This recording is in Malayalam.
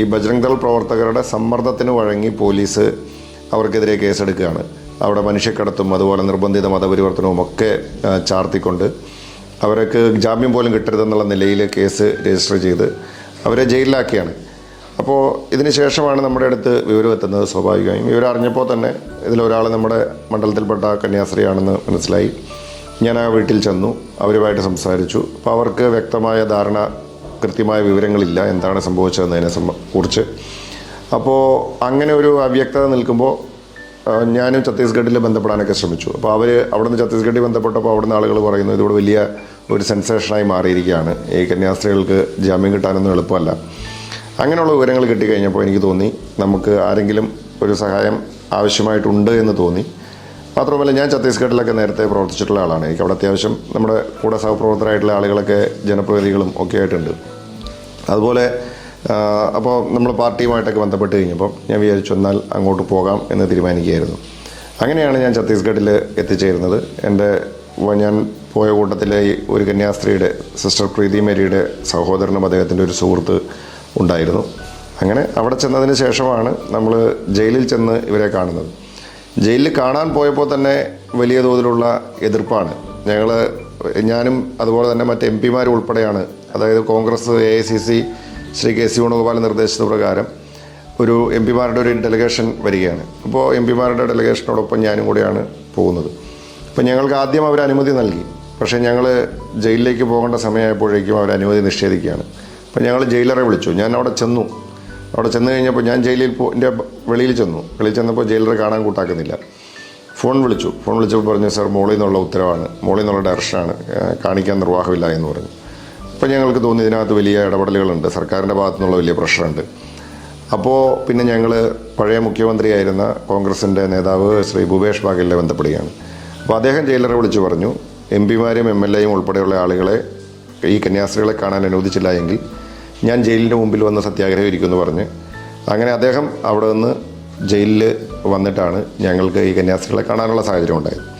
ഈ ബജ്രംഗ് ദൾ പ്രവർത്തകരുടെ സമ്മർദ്ദത്തിന് വഴങ്ങി പോലീസ് അവർക്കെതിരെ കേസെടുക്കുകയാണ്. അവിടെ മനുഷ്യക്കടത്തും അതുപോലെ നിർബന്ധിത മതപരിവർത്തനവും ഒക്കെ ചാർത്തിക്കൊണ്ട് അവർക്ക് ജാമ്യം പോലും കിട്ടരുതെന്നുള്ള നിലയിൽ കേസ് രജിസ്റ്റർ ചെയ്ത് അവരെ ജയിലിലാക്കിയാണ്. അപ്പോൾ ഇതിന് ശേഷമാണ് നമ്മുടെ അടുത്ത് വിവരം എത്തുന്നത് സ്വാഭാവികമായും. വിവരം അറിഞ്ഞപ്പോൾ തന്നെ ഇതിലൊരാൾ നമ്മുടെ മണ്ഡലത്തിൽപ്പെട്ട കന്യാസ്ത്രീയാണെന്ന് മനസ്സിലായി. ഞാൻ ആ വീട്ടിൽ ചെന്നു അവരുമായിട്ട് സംസാരിച്ചു. അപ്പോൾ അവർക്ക് വ്യക്തമായ ധാരണ കൃത്യമായ വിവരങ്ങളില്ല എന്താണ് സംഭവിച്ചതെന്നതിനെ കുറിച്ച്. അപ്പോൾ അങ്ങനെ ഒരു അവ്യക്തത നിൽക്കുമ്പോൾ ഞാനും ഛത്തീസ്ഗഡിൽ ബന്ധപ്പെടാനൊക്കെ ശ്രമിച്ചു. അപ്പോൾ അവർ അവിടുന്ന് ഛത്തീസ്ഗഡിൽ ബന്ധപ്പെട്ടപ്പോൾ അവിടുന്ന് ആളുകൾ പറയുന്നു ഇതിവിടെ വലിയ ഒരു സെൻസേഷനായി മാറിയിരിക്കുകയാണ്. ഈ കന്യാസ്ത്രീകൾക്ക് ജാമ്യം കിട്ടാനൊന്നും എളുപ്പമല്ല. അങ്ങനെയുള്ള വിവരങ്ങൾ കിട്ടിക്കഴിഞ്ഞപ്പോൾ എനിക്ക് തോന്നി നമുക്ക് ആരെങ്കിലും ഒരു സഹായം ആവശ്യമായിട്ടുണ്ട് എന്ന് തോന്നി. മാത്രമല്ല ഞാൻ ഛത്തീസ്ഗഡിലൊക്കെ നേരത്തെ പ്രവർത്തിച്ചിട്ടുള്ള ആളാണ്. എനിക്ക് അവിടെ അത്യാവശ്യം നമ്മുടെ കൂടെ സഹപ്രവർത്തകരായിട്ടുള്ള ആളുകളൊക്കെ ജനപ്രതിനിധികളും ഒക്കെ ആയിട്ടുണ്ട്. അതുപോലെ അപ്പോൾ നമ്മൾ പാർട്ടിയുമായിട്ടൊക്കെ ബന്ധപ്പെട്ട് കഴിഞ്ഞപ്പോൾ ഞാൻ വിചാരിച്ചു എന്നാൽ അങ്ങോട്ട് പോകാം എന്ന് തീരുമാനിക്കുകയായിരുന്നു. അങ്ങനെയാണ് ഞാൻ ഛത്തീസ്ഗഡിൽ എത്തിച്ചേരുന്നത്. എന്റെ ഞാൻ പോയ കൂട്ടത്തിലെ ഒരു കന്യാസ്ത്രീയുടെ സിസ്റ്റർ പ്രീതി മേരിയുടെ സഹോദരനും അദ്ദേഹത്തിന്റെ ഒരു സുഹൃത്ത് ഉണ്ടായിരുന്നു. അങ്ങനെ അവിടെ ചെന്നതിന് ശേഷമാണ് നമ്മൾ ജയിലിൽ ചെന്ന് ഇവരെ കാണുന്നത്. ജയിലിൽ കാണാൻ പോയപ്പോൾ തന്നെ വലിയ തോതിലുള്ള എതിർപ്പാണ്. ഞങ്ങൾ ഞാനും അതുപോലെ തന്നെ മറ്റ് എം പിമാരും ഉൾപ്പെടെയാണ് അതായത് Congress A I C C Sri K C Venugopal നിർദ്ദേശിച്ച പ്രകാരം ഒരു എം പിമാരുടെ ഒരു ഡെലിഗേഷൻ വരികയാണ്. അപ്പോൾ എം പിമാരുടെ ഡെലിഗേഷനോടൊപ്പം ഞാനും കൂടെയാണ് പോകുന്നത്. അപ്പോൾ ഞങ്ങൾക്ക് ആദ്യം അവർ അനുമതി നൽകി. പക്ഷേ ഞങ്ങൾ ജയിലിലേക്ക് പോകേണ്ട സമയമായപ്പോഴേക്കും അവർ അനുമതി നിഷേധിക്കുകയാണ്. അപ്പോൾ ഞങ്ങൾ ജയിലറെ വിളിച്ചു. ഞാൻ അവിടെ ചെന്നു. അവിടെ ചെന്ന് കഴിഞ്ഞപ്പോൾ ഞാൻ ജയിലിൽ പോ എന്റെ വെളിയിൽ ചെന്നു. വെളിയിൽ ചെന്നപ്പോൾ ജയിലറെ കാണാൻ കൂട്ടാക്കുന്നില്ല. ഫോൺ വിളിച്ചു. ഫോൺ വിളിച്ചപ്പോൾ പറഞ്ഞു സർ മോളിൽ നിന്നുള്ള ഉത്തരവാണ്. മോളിൽ നിന്നുള്ള ഡയറക്ഷനാണ്. കാണിക്കാൻ നിർവാഹമില്ല എന്ന് പറഞ്ഞു. അപ്പോൾ ഞങ്ങൾക്ക് തോന്നി ഇതിനകത്ത് വലിയ ഇടപെടലുകളുണ്ട്. സർക്കാരിന്റെ ഭാഗത്തു നിന്നുള്ള വലിയ പ്രഷറുണ്ട്. അപ്പോൾ പിന്നെ ഞങ്ങൾ പഴയ മുഖ്യമന്ത്രിയായിരുന്ന കോൺഗ്രസിന്റെ നേതാവ് ശ്രീ ഭൂപേഷ് ബാഗലിനെ ബന്ധപ്പെടുകയാണ്. അപ്പോൾ അദ്ദേഹം ജയിലറെ വിളിച്ചു പറഞ്ഞു എം പിമാരും എം എൽ എയും ഉൾപ്പെടെയുള്ള ആളുകളെ ഈ കന്യാസ്ത്രീകളെ കാണാൻ അനുവദിച്ചില്ല എങ്കിൽ ഞാൻ ജയിലിന്റെ മുമ്പിൽ വന്ന് സത്യാഗ്രഹം ഇരിക്കുമെന്ന് പറഞ്ഞ് അങ്ങനെ അദ്ദേഹം അവിടെ നിന്ന് ജയിലിൽ വന്നിട്ടാണ് ഞങ്ങൾക്ക് ഈ കന്യാസ്ത്രീകളെ കാണാനുള്ള സാഹചര്യം ഉണ്ടായത്.